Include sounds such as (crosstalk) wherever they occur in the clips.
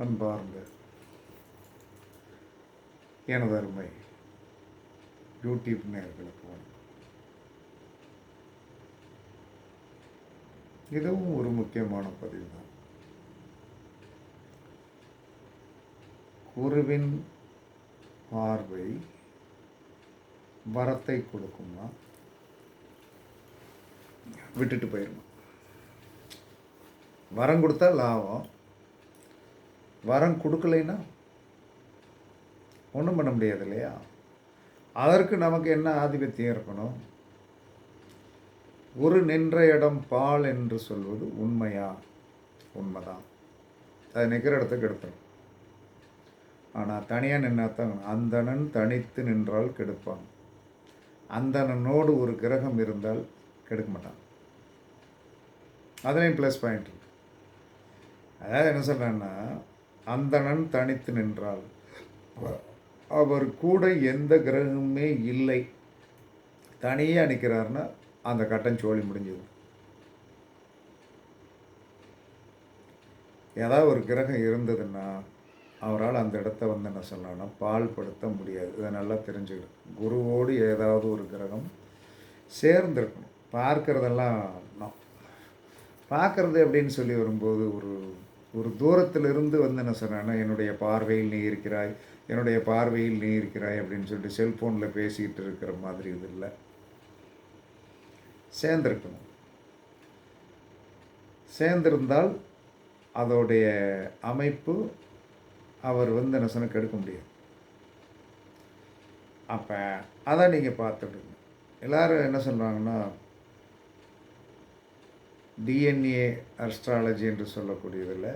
அன்பார்ந்த எனது அருமை யூடியூப் நேர்களுக்கு வணக்கம் இதுவும் ஒரு முக்கியமான பதிவு தான் குருவின் பார்வை வரத்தை கொடுக்குமா? விட்டுட்டு போயிடணும் வரம் கொடுத்தா லாபம். வரம் கொடுக்கலைன்னா ஒன்றும் பண்ண முடியாது இல்லையா? அதற்கு நமக்கு என்ன ஆதிபத்தியம் இருக்கணும்? ஒரு நின்ற இடம் பால் என்று சொல்வது உண்மையா? உண்மைதான். அது நிற்கிற இடத்துக்கு எடுத்துடும் ஆனால் தனியாக நின்னாத்தான் அந்தணன் தனித்து நின்றால் கெடுப்பான். அந்தணனோடு ஒரு கிரகம் இருந்தால் கெடுக்க மாட்டான். அதுலேயும் ப்ளஸ் பாயிண்ட் இருக்கு. அதாவது என்ன சொல்கிறேன்னா அந்தணன் தனித்து நின்றால் அவர் கூட எந்த கிரகமுமே இல்லை. தனியாக நிற்கிறாருன்னா அந்த கட்டம் சோழி முடிஞ்சது. ஏதாவது ஒரு கிரகம் இருந்ததுன்னா அவரால் அந்த இடத்த வந்து என்ன சொல்லணும்னா பால்படுத்த முடியாது. இதை நல்லா தெரிஞ்சுக்கணும். குருவோடு ஏதாவது ஒரு கிரகம் சேர்ந்துருக்கணும். பார்க்குறதெல்லாம் நான் பார்க்கறது அப்படின்னு சொல்லி வரும்போது ஒரு ஒரு தூரத்திலிருந்து வந்து என்ன சொன்னேன்னா என்னுடைய பார்வையில் நீ இருக்கிறாய் என்னுடைய பார்வையில் நீ இருக்கிறாய் அப்படின்னு சொல்லிட்டு செல்ஃபோனில் பேசிக்கிட்டு இருக்கிற மாதிரி இது இல்லை. சேர்ந்திருக்கணும். சேர்ந்திருந்தால் அதோடைய அமைப்பு அவர் வந்து என்ன சொன்ன கெடுக்க முடியாது. அப்போ அதை நீங்கள் பார்த்துடுங்க எல்லோரும் என்ன சொல்கிறாங்கன்னா டிஎன்ஏ அஸ்ட்ராலஜி என்று சொல்லக்கூடியதில்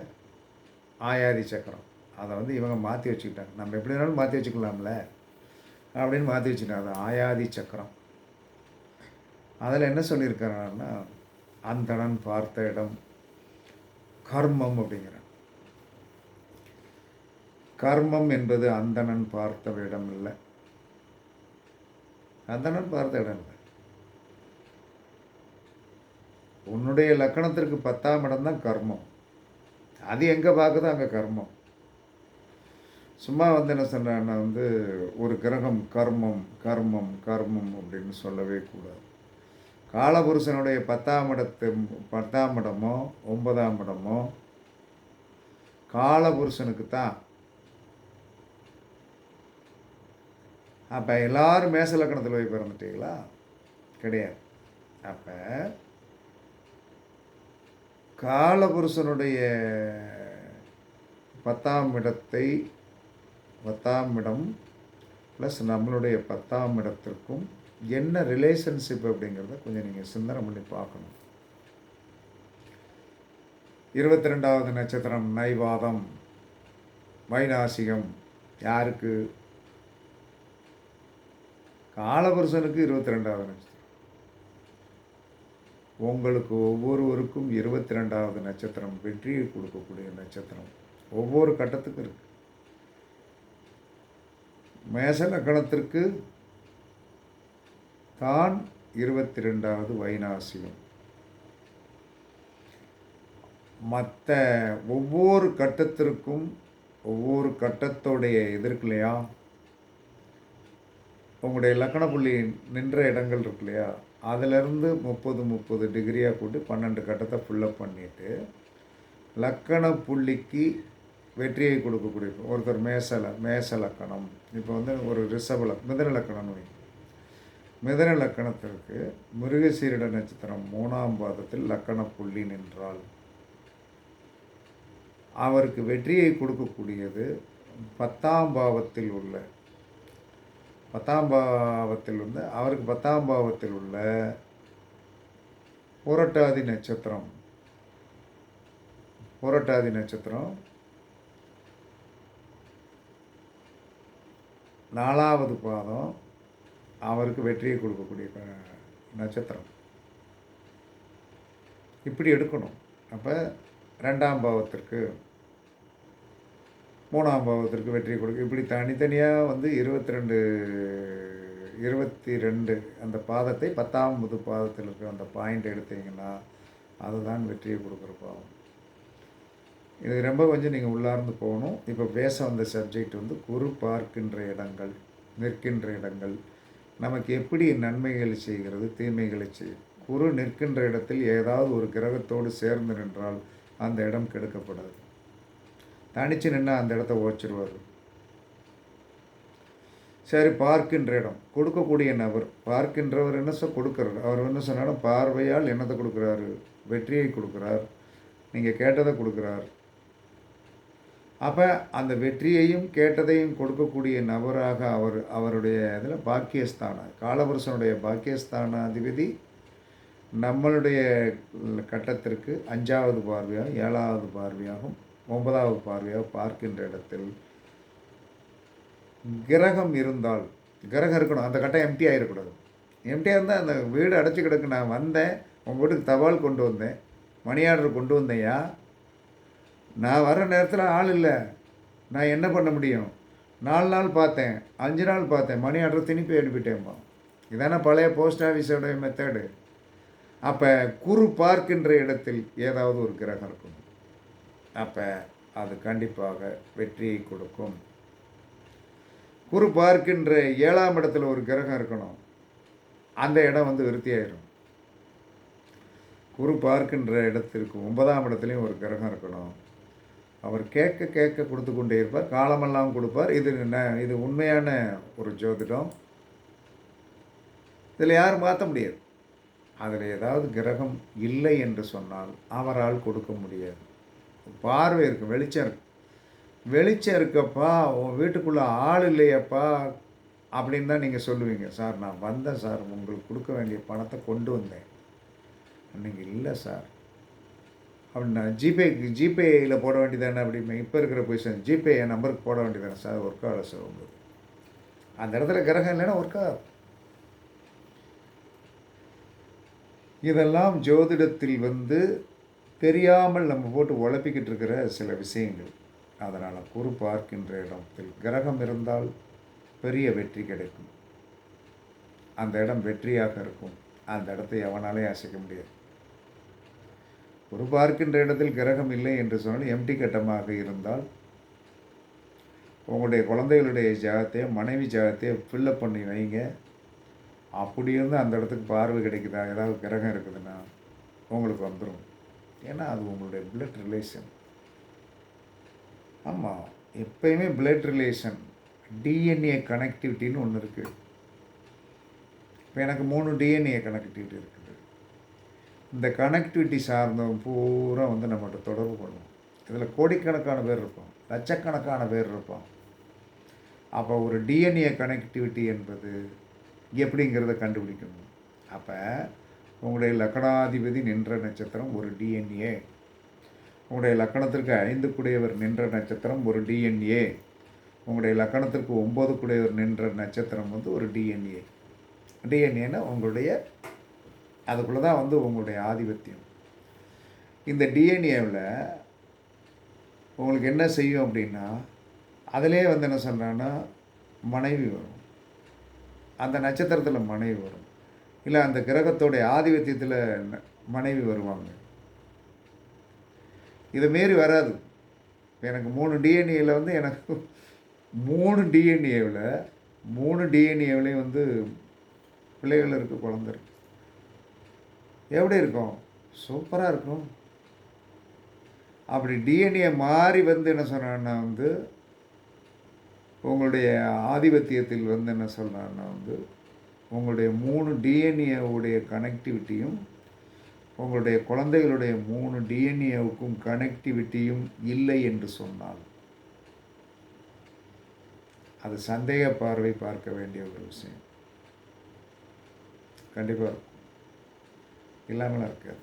ஆயாதி சக்கரம். அதை வந்து இவங்க மாற்றி வச்சுக்கிட்டாங்க. நம்ம எப்படி வேணாலும் மாற்றி வச்சுக்கலாம்ல? அப்படின்னு மாற்றி வச்சுட்டாங்க அது ஆயாதி சக்கரம். அதில் என்ன சொல்லியிருக்கிறாங்கன்னா அந்தணன் பார்த்த இடம் கர்மம் அப்படிங்கிறான் கர்மம் என்பது அந்தணன் பார்த்த இடம் இல்லை. அந்தணன் பார்த்த இடம் இல்லை. உன்னுடைய லக்கணத்திற்கு பத்தாம் இடம் தான் கர்மம். அது எங்கே பார்க்குதோ அங்கே கர்மம். சும்மா வந்து என்ன சொல்கிறேன்னா வந்து ஒரு கிரகம் கர்மம் கர்மம் கர்மம் அப்படின்னு சொல்லவே கூடாது. காலபுருஷனுடைய பத்தாம் இடத்து பத்தாம் இடமோ ஒன்பதாம் இடமோ காலபுருஷனுக்கு தான். அப்போ எல்லாரும் மேச லக்கணத்தில் போய் பிறந்துட்டீங்களா? கிடையாது. அப்போ காலபுருஷனுடைய பத்தாம் இடத்தை பத்தாம் இடம் ப்ளஸ் நம்மளுடைய பத்தாம் இடத்திற்கும் என்ன ரிலேஷன்ஷிப் அப்படிங்கிறத கொஞ்சம் நீங்கள் சிந்தனை பண்ணி பார்க்கணும். இருபத்தி ரெண்டாவது நட்சத்திரம் நைவாதம் வைநாசிகம் யாருக்கு? காலபுருஷனுக்கு இருபத்தி ரெண்டாவது நட்சத்திரம். உங்களுக்கு ஒவ்வொருவருக்கும் இருபத்தி ரெண்டாவது நட்சத்திரம் வெற்றியை கொடுக்கக்கூடிய நட்சத்திரம். ஒவ்வொரு கட்டத்துக்கும் இருக்கு. மேச லக்கணத்திற்கு தான் இருபத்தி ரெண்டாவது வைனாசியம் மற்ற ஒவ்வொரு கட்டத்திற்கும் ஒவ்வொரு கட்டத்தோடைய எதிர்க்கு இல்லையா உங்களுடைய லக்கண புள்ளி நின்ற இடங்கள் இருக்கு இல்லையா? அதிலிருந்து முப்பது முப்பது டிகிரியாக கூட்டி பன்னெண்டு கட்டத்தை ஃபுல்லப் பண்ணிவிட்டு லக்கண புள்ளிக்கு வெற்றியை கொடுக்கக்கூடிய ஒருத்தர் மேசல மேச லக்கணம். இப்போ வந்து ஒரு ரிஷப லக் மிதன லக்கணம்னு மிதன லக்கணத்திற்கு மிருகசீரிட நட்சத்திரம் மூணாம் பாதத்தில் லக்கண புள்ளி நின்றால் அவருக்கு வெற்றியை கொடுக்கக்கூடியது பத்தாம் பாவத்தில் உள்ள பத்தாம் பாவத்தில் வந்து அவருக்கு பத்தாம் பாவத்தில் உள்ள புரட்டாதி நட்சத்திரம். புரட்டாதி நட்சத்திரம். நாலாவது பாதம் அவருக்கு வெற்றியை கொடுக்கக்கூடிய நட்சத்திரம். இப்படி எடுக்கணும். அப்போ ரெண்டாம் பாவத்திற்கு மூணாம் பாவத்திற்கு வெற்றி கொடுக்கும் இப்படி தனித்தனியாக வந்து இருபத்தி ரெண்டு இருபத்தி ரெண்டு அந்த பாதத்தை பத்தாம் முது பாதத்தில் இருக்கிற அந்த பாயிண்ட் எடுத்தீங்கன்னா அதுதான் வெற்றியை கொடுக்குற பாவம். இது ரொம்ப கொஞ்சம் நீங்கள் உள்ளார்ந்து போகணும். இப்போ பேச வந்த சப்ஜெக்ட் வந்து குரு பார்க்கின்ற இடங்கள் நிற்கின்ற இடங்கள். நமக்கு எப்படி நன்மைகளை செய்கிறது தீமைகளை செய்யும்? குரு நிற்கின்ற இடத்தில் ஏதாவது ஒரு கிரகத்தோடு சேர்ந்து நின்றால் அந்த இடம் கெடுக்கப்படாது. தனிச்சு நின்று அந்த இடத்த ஓச்சிருவார் சரி பார்க்கின்ற இடம். கொடுக்கக்கூடிய நபர். பார்க்கின்றவர் என்ன சொல் கொடுக்குறாரு. அவர் என்ன சொன்னாலும் பார்வையால் என்னத்தை கொடுக்குறாரு? வெற்றியை கொடுக்குறார். நீங்கள் கேட்டதை கொடுக்குறார். அப்போ அந்த வெற்றியையும் கேட்டதையும் கொடுக்கக்கூடிய நபராக அவர் அவருடைய இதில் பாக்கியஸ்தான காலபுருஷனுடைய பாக்கியஸ்தான அதிபதி நம்மளுடைய கட்டத்திற்கு அஞ்சாவது பார்வையாகவும் ஏழாவது பார்வையாகவும் ஒன்பதாவது பார்வையாக பார்க்கின்ற இடத்தில் கிரகம் இருந்தால் கிரகம் இருக்கணும் அந்த கட்டம் எம்டி ஆகிடக்கூடாது எம்டியாக இருந்தால் அந்த வீடு அடைச்சி கிடக்கு நான் வந்தேன் உங்கள் வீட்டுக்கு தபால் கொண்டு வந்தேன் மணி ஆர்டர் கொண்டு வந்தேயா நான் வர நேரத்தில் ஆள் இல்லை. நான் என்ன பண்ண முடியும்? நாலு நாள் பார்த்தேன் அஞ்சு நாள் பார்த்தேன் மணி ஆர்டர் திருப்பி அனுப்பிட்டேன்ப்பா இதானே பழைய போஸ்ட் ஆஃபீஸோடைய மெத்தேடு அப்போ குரு பார்க்கின்ற இடத்தில் ஏதாவது ஒரு கிரகம் இருக்கணும். அப்போ அது கண்டிப்பாக வெற்றியை கொடுக்கும். குரு பார்க்கின்ற ஏழாம் இடத்துல ஒரு கிரகம் இருக்கணும். அந்த இடம் வந்து விருத்தியாயிரும். குரு பார்க்கின்ற இடத்திற்கு ஒன்பதாம் இடத்துலையும் ஒரு கிரகம் இருக்கணும். அவர் கேட்க கேட்க கொடுத்து கொண்டே இருப்பார். காலமெல்லாம் கொடுப்பார். இது என்ன? இது உண்மையான ஒரு ஜோதிடம். இதில் யாரும் மாற்ற முடியாது. அதில் ஏதாவது கிரகம் இல்லை என்று சொன்னால் அவரால் கொடுக்க முடியாது. பார்வை இருக்குது வெளிச்சம் இருக்கு. வெளிச்சம் இருக்கப்பா உன் வீட்டுக்குள்ளே ஆள் இல்லையப்பா அப்படின்னு தான் நீங்கள் சொல்லுவீங்க. சார் நான் வந்தேன் சார் உங்களுக்கு கொடுக்க வேண்டிய பணத்தை கொண்டு வந்தேன். நீங்கள் இல்லை சார். அப்படின்னா ஜிபே ஜிபேயில் போட வேண்டியதானே அப்படிமே இப்போ இருக்கிற பொசிஷன் ஜிபே என் நம்பருக்கு போட வேண்டியதானே சார் ஒர்க் ஆகலை சார் உங்களுக்கு. அந்த இடத்துல கிரகம் இல்லைன்னா ஒர்க் ஆகும் இதெல்லாம் ஜோதிடத்தில் வந்து தெரியாமல் நம்ம போட்டு உழப்பிக்கிட்டு இருக்கிற சில விஷயங்கள். அதனால் குரு பார்க்கின்ற இடத்தில் கிரகம் இருந்தால் பெரிய வெற்றி கிடைக்கும். அந்த இடம் வெற்றியாக இருக்கும். அந்த இடத்தை எவனாலே அசைக்க முடியாது. குரு பார்க்கின்ற இடத்தில் கிரகம் இல்லை என்று சொன்னால் எம்டி கட்டமாக இருந்தால் உங்களுடைய குழந்தைகளுடைய ஜாகத்தை மனைவி ஜாகத்தை ஃபில்லப் பண்ணி வைங்க. அப்படி இருந்து அந்த இடத்துக்கு பார்வை கிடைக்குதா? ஏதாவது கிரகம் இருக்குதுன்னா உங்களுக்கு வந்துடும் ஏன்னா அது உங்களுடைய பிளட் ரிலேஷன் ஆமாம் எப்பயுமே பிளட் ரிலேஷன் டிஎன்ஏ கனெக்டிவிட்டின்னு ஒன்று இருக்குது இப்போ எனக்கு மூணு டிஎன்ஏ கனெக்டிவிட்டி இருக்குது. இந்த கனெக்டிவிட்டி சார்ந்தவங்க பூரா வந்து நம்மகிட்ட தொடர்பு பண்ணுவோம். இதில் கோடிக்கணக்கான பேர் இருப்போம் லட்சக்கணக்கான பேர் இருப்போம். அப்போ ஒரு டிஎன்ஏ கனெக்டிவிட்டி என்பது எப்படிங்கிறத கண்டுபிடிக்கணும். அப்போ உங்களுடைய லக்கணாதிபதி நின்ற நட்சத்திரம் ஒரு டிஎன்ஏ உங்களுடைய லக்கணத்திற்கு ஐந்து குடையவர் நின்ற நட்சத்திரம் ஒரு டிஎன்ஏ உங்களுடைய லக்கணத்திற்கு ஒம்பது குடையவர் நின்ற நட்சத்திரம் வந்து ஒரு டிஎன்ஏ டிஎன்ஏன்னா உங்களுடைய அதுக்குள்ளே தான் வந்து உங்களுடைய ஆதிபத்தியம். இந்த டிஎன்ஏவில் உங்களுக்கு என்ன செய்யும் அப்படின்னா அதிலே வந்து என்ன சொல்கிறான்னா மனைவி வரும். அந்த நட்சத்திரத்தில் மனைவி வரும். இல்லை அந்த கிரகத்தோடைய ஆதிபத்தியத்தில் மனைவி வருவாங்க. இதை மாரி வராது. எனக்கு மூணு டிஎன்ஏவில் வந்து எனக்கு (laughs) மூணு டிஎன்ஏவில் மூணு டிஎன்ஏவிலையும் வந்து பிள்ளைகள் இருக்குது குழந்த இருக்கு. எப்படி இருக்கும்? சூப்பராக இருக்கும். அப்படி டிஎன்ஏ மாறி வந்து என்ன சொன்னான்னா வந்து உங்களுடைய ஆதிபத்தியத்தில் வந்து என்ன சொல்கிறான்னா வந்து உங்களுடைய மூணு டிஎன்ஏவுடைய கனெக்டிவிட்டியும் உங்களுடைய குழந்தைகளுடைய மூணு டிஎன்ஏவுக்கும் கனெக்டிவிட்டியும் இல்லை என்று சொன்னால் அது சந்தேக பார்வை பார்க்க வேண்டிய ஒரு விஷயம். கண்டிப்பாக இருக்கும். இல்லாமலாம் இருக்காது.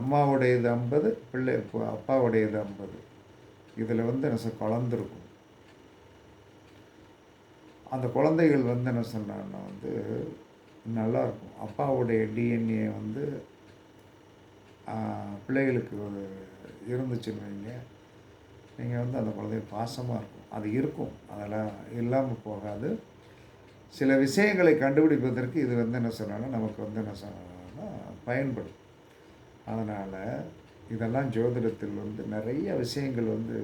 அம்மாவுடையது ஐம்பது பிள்ளை அப்பாவுடையது ஐம்பது. இதில் வந்து என்ன சொல் கலந்துருக்கும். அந்த குழந்தைகள் வந்து என்ன சொன்னாங்கன்னா வந்து நல்லா இருக்கும் அப்பாவுடைய டிஎன்ஏ வந்து பிள்ளைகளுக்கு ஒரு இருந்துச்சுன்னு வைங்க. நீங்கள் வந்து அந்த குழந்தை பாசமாக இருக்கும். அது இருக்கும். அதெல்லாம் இல்லாமல் போகாது. சில விஷயங்களை கண்டுபிடிப்பதற்கு இது வந்து என்ன சொன்னாங்கன்னா நமக்கு வந்து என்ன சொன்னாங்கன்னா பயன்படும். அதனால் இதெல்லாம் ஜோதிடத்தில் வந்து நிறைய விஷயங்கள் வந்து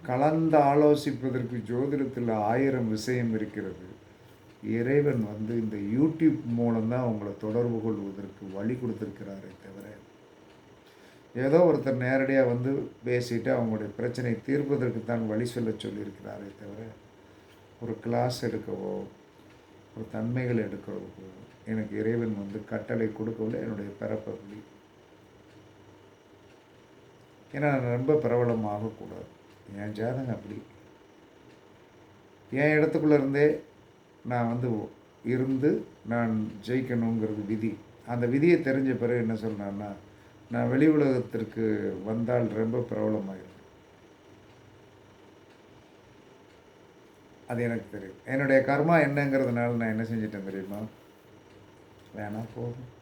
கலந்து ஆலோசிப்பதற்கு ஜோதிடத்தில் ஆயிரம் விஷயம் இருக்கிறது. இறைவன் வந்து இந்த யூடியூப் மூலம்தான் உங்களை தொடர்பு கொள்வதற்கு வழி கொடுத்துருக்கிறாரே தவிர ஏதோ ஒருத்தர் நேரடியாக வந்து பேசிட்டு அவங்களுடைய பிரச்சனை தீர்ப்பதற்கு தான் வழி சொல்ல சொல்லியிருக்கிறாரே தவிர ஒரு கிளாஸ் எடுக்கவோ ஒரு தன்மைகள் எடுக்கிறதுக்கோ எனக்கு இறைவன் வந்து கட்டளை கொடுக்கவில்லை என்னுடைய பிறப்பள்ளி ஏன்னா நான் ரொம்ப பிரபலமாகக்கூடாது. என் ஜாதகம் அப்படி. என் இடத்துக்குள்ளே இருந்தே நான் வந்து இருந்து நான் ஜெயிக்கணுங்கிறது விதி. அந்த விதியை தெரிஞ்ச பிறகு என்ன சொல்கிறேன்னா நான் வெளி உலகத்திற்கு வந்தால் ரொம்ப பிரபலமாயிருக்கும் அது எனக்கு தெரியும். என்னுடைய கர்மா என்னங்கிறதுனால நான் என்ன செஞ்சிட்டேன் தெரியுமா? வேணாம் போதும்.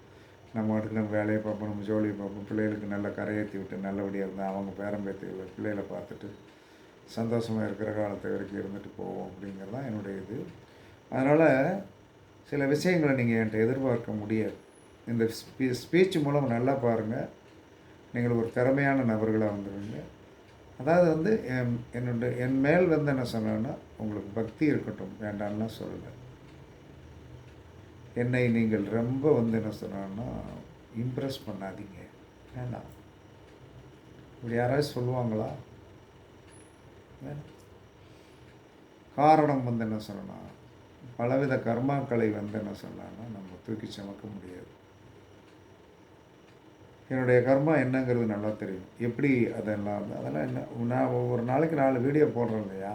நம்ம வாட்டுக்கு நம்ம வேலையை பார்ப்போம் நம்ம ஜோலியை பார்ப்போம். பிள்ளைகளுக்கு நல்லா கரையேற்றி விட்டு நல்லபடியாக இருந்தால் அவங்க பேரம்பேத்தி பிள்ளைகளை பார்த்துட்டு சந்தோஷமாக இருக்கிற காலத்தை வரைக்கும் இருந்துட்டு போவோம் அப்படிங்கிறது தான் என்னுடைய இது. அதனால் சில விஷயங்களை நீங்கள் என்கிட்ட எதிர்பார்க்க முடியாது. இந்த ஸ்பீ ஸ்பீச் மூலம் நல்லா பாருங்கள் நீங்கள் ஒரு திறமையான நபர்களாக வந்துடுவீங்க அதாவது வந்து என் என்னுடைய என் மேல் வந்து என்ன சொன்னேன்னா உங்களுக்கு பக்தி இருக்கட்டும் வேண்டாம்னா சொல்லலை. என்னை நீங்கள் ரொம்ப வந்து என்ன சொன்னோன்னா இம்ப்ரெஸ் பண்ணாதீங்க. வேண்டாம். இப்படி யாராவது சொல்லுவாங்களா? காரணம் வந்து என்ன சொல்லணும்னா பலவித கர்மாக்களை வந்து என்ன சொல்லலாம்னா நம்ம தூக்கி சுமக்க முடியாது. என்னுடைய கர்மா என்னங்கிறது நல்லா தெரியும். எப்படி அதெல்லாம் வந்து அதெல்லாம் என்ன நான் ஒவ்வொரு நாளைக்கு நாலு வீடியோ போடுறேன் இல்லையா?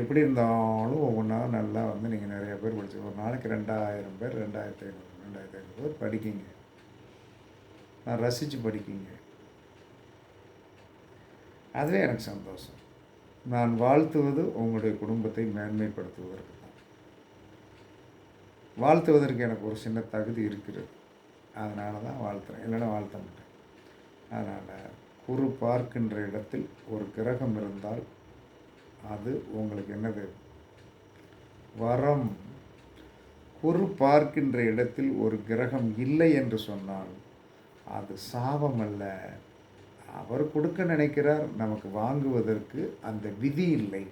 எப்படி இருந்தாலும் ஒவ்வொன்றா நல்லா வந்து நீங்கள் நிறைய பேர் படிச்சு ஒரு நாளைக்கு ரெண்டாயிரம் பேர் ரெண்டாயிரத்தி ஐநூறு ரெண்டாயிரத்தி ஐநூறு பேர் படிக்கிங்க. நான் ரசித்து படிக்கிங்க. அதுவே எனக்கு சந்தோஷம். நான் வாழ்த்துவது உங்களுடைய குடும்பத்தை மேன்மைப்படுத்துவதற்கு தான். வாழ்த்துவதற்கு எனக்கு ஒரு சின்ன தகுதி இருக்கிறது. அதனால தான் வாழ்த்துறேன். இல்லைன்னா வாழ்த்த மாட்டேன். அதனால் குரு பார்க்கின்ற இடத்தில் ஒரு கிரகம் இருந்தால் அது உங்களுக்கு என்னது? வரம். குரு பார்க்கின்ற இடத்தில் ஒரு கிரகம் இல்லை என்று சொன்னால் அது சாபம் அல்ல அவர் கொடுக்க நினைக்கிறார் நமக்கு வாங்குவதற்கு அந்த விதி இல்லை.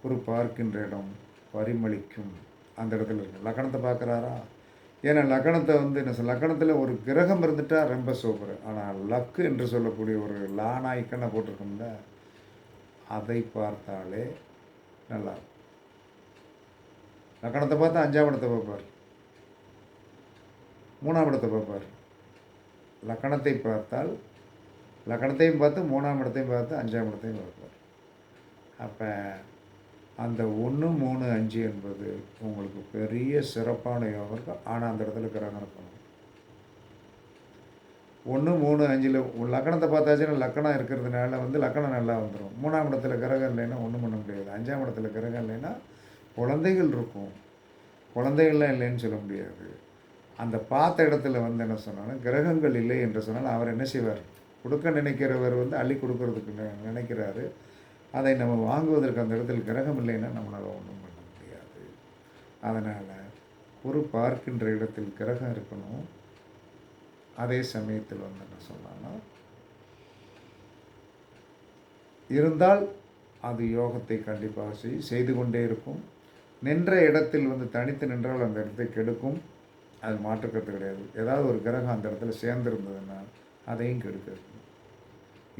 குரு பார்க்கின்ற இடம் பரிமளிக்கும். அந்த இடத்துல இருக்கு. லக்கணத்தை பார்க்குறாரா? ஏன்னா லக்கணத்தை வந்து என்ன சொல் லக்கணத்தில் ஒரு கிரகம் இருந்துட்டால் ரொம்ப சூப்பர் ஆனால் லக்கு என்று சொல்லக்கூடிய ஒரு லானாய்க்கனை போட்டிருக்கோம்ல அதை பார்த்தாலே நல்லா லக்கணத்தை பார்த்தா அஞ்சாம் இடத்தை பார்ப்பார். மூணாம் இடத்தை பார்ப்பார். லக்கணத்தை பார்த்தால் லக்கணத்தையும் பார்த்து மூணாம் இடத்தையும் பார்த்து அஞ்சாம் இடத்தையும் பார்ப்பார். அப்போ அந்த ஒன்று மூணு அஞ்சு என்பது உங்களுக்கு பெரிய சிறப்பான யோகம் இருக்கும் ஆனால் அந்த இடத்துல கிரகம் இருக்கணும் ஒன்று மூணு அஞ்சில் லக்கணத்தை பார்த்தாச்சுன்னா லக்கணம் இருக்கிறதுனால வந்து லக்கணம் நல்லா வந்துடும் மூணாம் இடத்துல கிரகம் இல்லைன்னா ஒன்றும் பண்ண முடியாது. அஞ்சாம் இடத்துல கிரகம் இல்லைன்னா குழந்தைகள் இருக்கும். குழந்தைகள்லாம் இல்லைன்னு சொல்ல முடியாது. அந்த பார்த்த இடத்துல வந்து என்ன சொன்னாலும் கிரகங்கள் இல்லை என்று சொன்னால் அவர் என்ன செய்வார்? கொடுக்க நினைக்கிறவர் வந்து அள்ளி கொடுக்கறதுக்கு நினைக்கிறாரு. அதை நம்ம வாங்குவதற்கு அந்த இடத்துல கிரகம் இல்லைன்னா நம்மளால் ஒன்றும் பண்ண முடியாது. அதனால் குரு பார்க்கின்ற இடத்தில் கிரகம் இருக்கணும். அதே சமயத்தில் வந்து என்ன சொல்லலாம்னா இருந்தால் அது யோகத்தை கண்டிப்பாக செய்து கொண்டே இருக்கும். நின்ற இடத்தில் வந்து தனித்து நின்றால் அந்த இடத்தை கெடுக்கும். அது மாற்றுக்கிறது கிடையாது. ஏதாவது ஒரு கிரகம் அந்த இடத்துல சேர்ந்துருந்ததுன்னா அதையும் கெடுக்கிறது.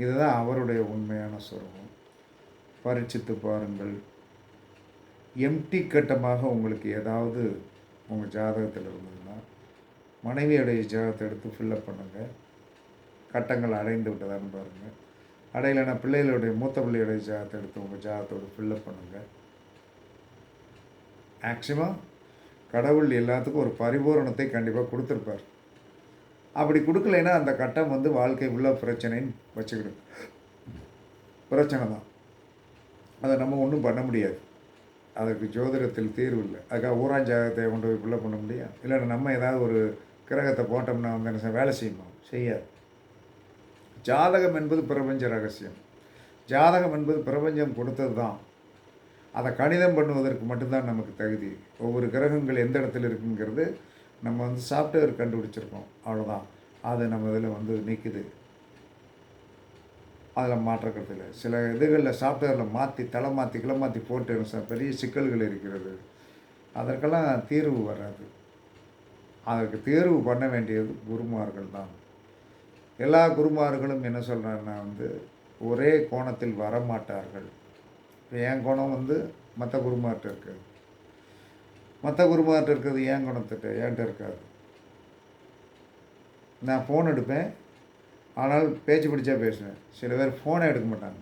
இதுதான் அவருடைய உண்மையான சுரூபம். பரீட்சித்து பாருங்கள். எம்டி கட்டமாக உங்களுக்கு ஏதாவது உங்கள் ஜாதகத்தில் இருந்ததுன்னா மனைவியுடைய ஜாதகத்தை எடுத்து ஃபில்லப் பண்ணுங்கள் கட்டங்கள் அடைந்து விட்டதான்னு பாருங்கள் அடையலைன்னா பிள்ளைகளுடைய மூத்த பிள்ளையுடைய ஜாதகத்தை எடுத்து உங்கள் ஜாதகத்தோடு ஃபில்லப் பண்ணுங்கள் மேக்சிமம் கடவுள் எல்லாத்துக்கும் ஒரு பரிபூரணத்தை கண்டிப்பாக கொடுத்துருப்பார். அப்படி கொடுக்கலைன்னா அந்த கட்டம் வந்து வாழ்க்கை உள்ள பிரச்சனைன்னு வச்சுக்கிடும் பிரச்சனை தான். அதை நம்ம ஒன்றும் பண்ண முடியாது. அதுக்கு ஜோதிடத்தில் தீர்வு இல்லை. அதுக்காக ஊராஞ்சாகத்தை கொண்டு போய் ஃபுல்லாக பண்ண முடியும் இல்லைன்னா நம்ம ஏதாவது ஒரு கிரகத்தை போட்டோம்னா வந்து என்ன வேலை செய்யுமா? செய்யாது. ஜாதகம் என்பது பிரபஞ்ச ரகசியம். ஜாதகம் என்பது பிரபஞ்சம் கொடுத்தது தான். அதை கணிதம் பண்ணுவதற்கு மட்டும்தான் நமக்கு தகுதி. ஒவ்வொரு கிரகங்கள் எந்த இடத்துல இருக்குங்கிறது நம்ம வந்து சாஃப்ட்வேர் கண்டுபிடிச்சிருக்கோம். அவ்வளோதான் அது நம்ம இதில் வந்து நிற்குது அதில் மாற்றக்கிறது இல்லை. சில இதுகளில் சாஃப்ட்வேரில் மாற்றி தலை மாற்றி கிளை மாற்றி போட்டு சார் பெரிய சிக்கல்கள் இருக்கிறது. அதற்கெல்லாம் தீர்வு வராது. அதற்கு தேர்வு பண்ண வேண்டியது குருமார்கள் தான். எல்லா குருமார்களும் என்ன சொல்கிறாங்கன்னா வந்து ஒரே கோணத்தில் வரமாட்டார்கள். இப்போ என் குணம் வந்து மற்ற குருமார்கிட்ட இருக்காது மற்ற குருமார்கிட்ட இருக்கிறது என் குணத்திட்ட என்கிட்ட இருக்காது. நான் ஃபோன் எடுப்பேன். ஆனால் பேச்சு பிடிச்சா பேசுவேன். சில பேர் ஃபோனே எடுக்க மாட்டாங்க.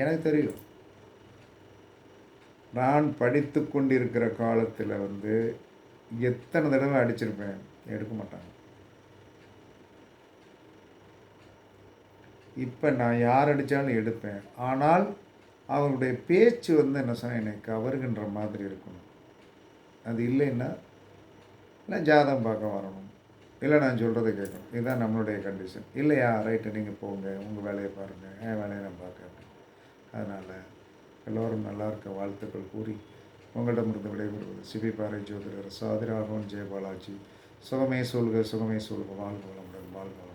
எனக்கு தெரியும். நான் படித்து கொண்டிருக்கிற காலத்தில் வந்து எத்தனை தடவை அடிச்சிருப்பேன்? எடுக்க மாட்டாங்க. இப்போ நான் யார் அடித்தாலும் எடுப்பேன். ஆனால் அவருடைய பேச்சு வந்து என்ன சொன்னால் என்னை கவருகின்ற மாதிரி இருக்கணும். அது இல்லைன்னா நான் ஜாதகம் பார்க்க வரணும். இல்லை நான் சொல்கிறத கேட்கணும். இதுதான் நம்மளுடைய கண்டிஷன் இல்லையா? ரைட்டு நீங்கள் போங்க. உங்கள் வேலையை பாருங்கள் என் வேலையை நான் பார்க்க அதனால் எல்லோரும் நல்லா இருக்க வாழ்த்துக்கள் கூறி உங்களிடமிருந்து விடைபெறுவது சிபி பாறை ஜோதிடர் சாதிராகவன் ஜெயபாலாஜி. சுகமே சொல்க சுகமே சொல்க வாழ்க வளம்